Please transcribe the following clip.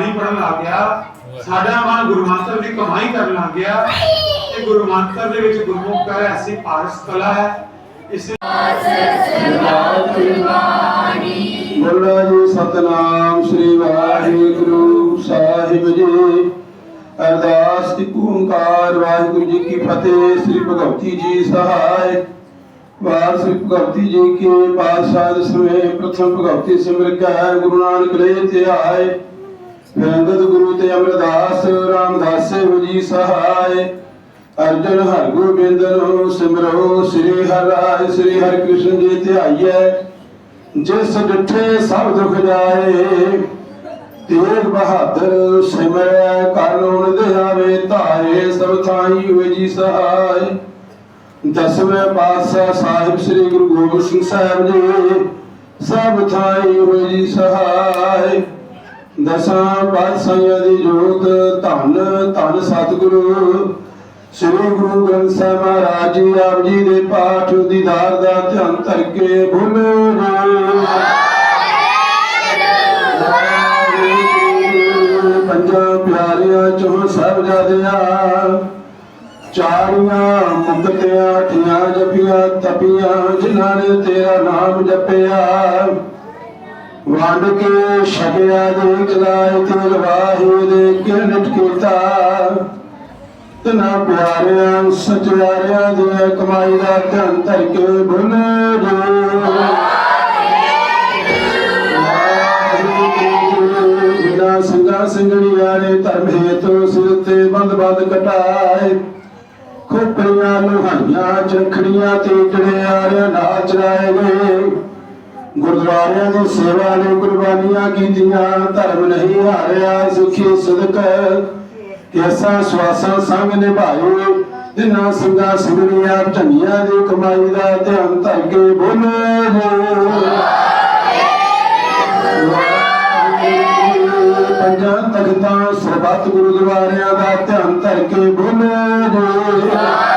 ਸਾਡਾ ਪੜਨ ਲੱਗ ਗਿਆ। ਸਾਡਾ ਮਨ ਗੁਰਮੰਤਰ ਦੀ ਕਮਾਈ ਕਰਨ ਲੱਗ ਗਿਆ। ਇਹ ਗੁਰਮੰਤਰ ਦੇ ਵਿੱਚ ਗੁਰਮੁਖ ਕਰ ਐਸੀ ਪਾਰਸ ਕਲਾ ਹੈ। ਇਸ ਬੋਲੋ ਜੀ, ਸਤਨਾਮ ਸ੍ਰੀ ਵਾਹਿਗੁਰੂ ਸਾਹਿਬ ਜੀ। ਅਰਦਾਸ ਦੀ ਓੰਕਾਰ, ਵਾਹਿਗੁਰੂ ਜੀ ਕੀ ਫਤਿਹ। ਸ੍ਰੀ ਭਗਵਤੀ ਜੀ ਸਹਾਇ ਵਾਰ ਸ੍ਰੀ ਭਗਵਤੀ ਜੀ ਕੇ ਪਾਤਸ਼ਾਹ ਦਸਵੇਂ ਪ੍ਰਥਮ ਭਗਵਤੀ ਸਿਮਰ ਕੈ, ਗੁਰੂ ਨਾਨਕ ਲੈ ਤੇ ਆਏ। ਅੰਗਦ ਗੁਰੂ ਤੇ ਅਮਰਦਾਸ, ਰਾਮਦਾਸ ਜੀ ਸਹਾਇ ਅਰਜਨ ਹਰਿ ਗੋਬਿੰਦ ਨੂੰ ਸਿਮਰੋ, ਸ੍ਰੀ ਹਰਿ ਸ੍ਰੀ ਹਰਿ ਕ੍ਰਿਸ਼ਨ ਜੀ ਧਿਆਈਐ। ਜਿਸ ਡਿਠੇ ਸਭ ਦੁਖ ਜਾਏ, ਤੇਗ ਬਹਾਦਰ ਸਿਮਰੈ ਕਾਨੂੰਨ ਦੇ ਧਾਰੇ, ਸਭ ਥਾਈ ਹੋਏ ਜੀ ਸਹਾਇ ਦਸਵੇਂ ਪਾਤਸ਼ਾਹ ਸਾਹਿਬ ਸ੍ਰੀ ਗੁਰੂ ਗੋਬਿੰਦ ਸਿੰਘ ਸਾਹਿਬ ਜੀ, ਸਭ ਥਾਈ ਹੋਏ ਜੀ ਸਹਾਇ ਦਸਾਂ ਪਾਤਸ਼ਾਹਾਂ ਦੀ ਜੋਤ, ਧੰਨ ਧੰਨ ਸਤਿਗੁਰੂ। ਸ੍ਰੀ ਗੁਰੂ ਗ੍ਰੰਥ ਸਾਹਿਬ ਮਹਾਰਾਜ ਜੀ, ਆਪ ਜੀ ਦੇ ਪਾਠ ਦੀਦਾਰ ਦਾ ਧਿਆਨ ਧਰ ਕੇ ਬੋਲੋ ਪੰਜਾਂ ਪਿਆਰਿਆਂ ਚੋਂ ਸਭ ਜਦਿਆ ਚਾਰੀਆਂ ਮੁਕਤਿਆਂ ਠੀਆਂ ਜਪੀਆਂ, ਤਪੀਆਂ, ਜਿਨ੍ਹਾਂ ਨੇ ਤੇਰਾ ਨਾਮ ਜਪਿਆ। ਵੰਡ ਕੇ ਛਕਿਆ ਦੇ ਚਲਾਏ ਤੇ ਵਾਹੇ ਦੇ ਕਿਰਨਟ ਕੀਤਾ ਤਨਾ ਪਿਆਰਿਆਂ, ਸਚਿਆਰਿਆਂ ਦੀ ਕਮਾਈ ਦਾ ਧਿਆਨ ਧਰ ਕੇ ਬੁਨੇ ਜੋ। ਬਿਨਾ ਸਿੰਘਾਂ ਸਿੰਘਣੀਆਂ ਨੇ ਧਰਮ ਹੇਤੁ ਸਿਰ ਤੇ ਬੰਦ ਬੰਦ ਕਟਾਏ। ਨੂੰ ਲੁਹਾਈਆਂ ਚਖੜੀਆਂ ਤੇ ਜੜਿਆਰਿਆਂ ਨਾਚ ਰਾਏ ਗਏ। ਗੁਰਦੁਆਰਿਆਂ ਦੀ ਸੇਵਾ ਲਈ ਕੁਰਬਾਨੀਆਂ ਕੀਤੀਆਂ, ਧਰਮ ਨਹੀਂ ਹਾਰਿਆ, ਸੁਖੀ ਸਦਕ ਕੈਸਾ ਸਵਾਸਾਂ ਸੰਗ ਨਿਭਾਏ ਜਿਨ੍ਹਾਂ ਸਿੰਘਾਂ ਸਿੰਘਣੀਆਂ ਝੰਡੀਆਂ ਦੀ ਕਮਾਈ ਦਾ ਧਿਆਨ ਧਰ ਕੇ ਬੋਲੇ। ਪੰਜਾਂ ਤਖਤਾਂ ਸਰਬੱਤ ਗੁਰਦੁਆਰਿਆਂ ਦਾ ਧਿਆਨ ਧਰ ਕੇ ਬੋਲੋ।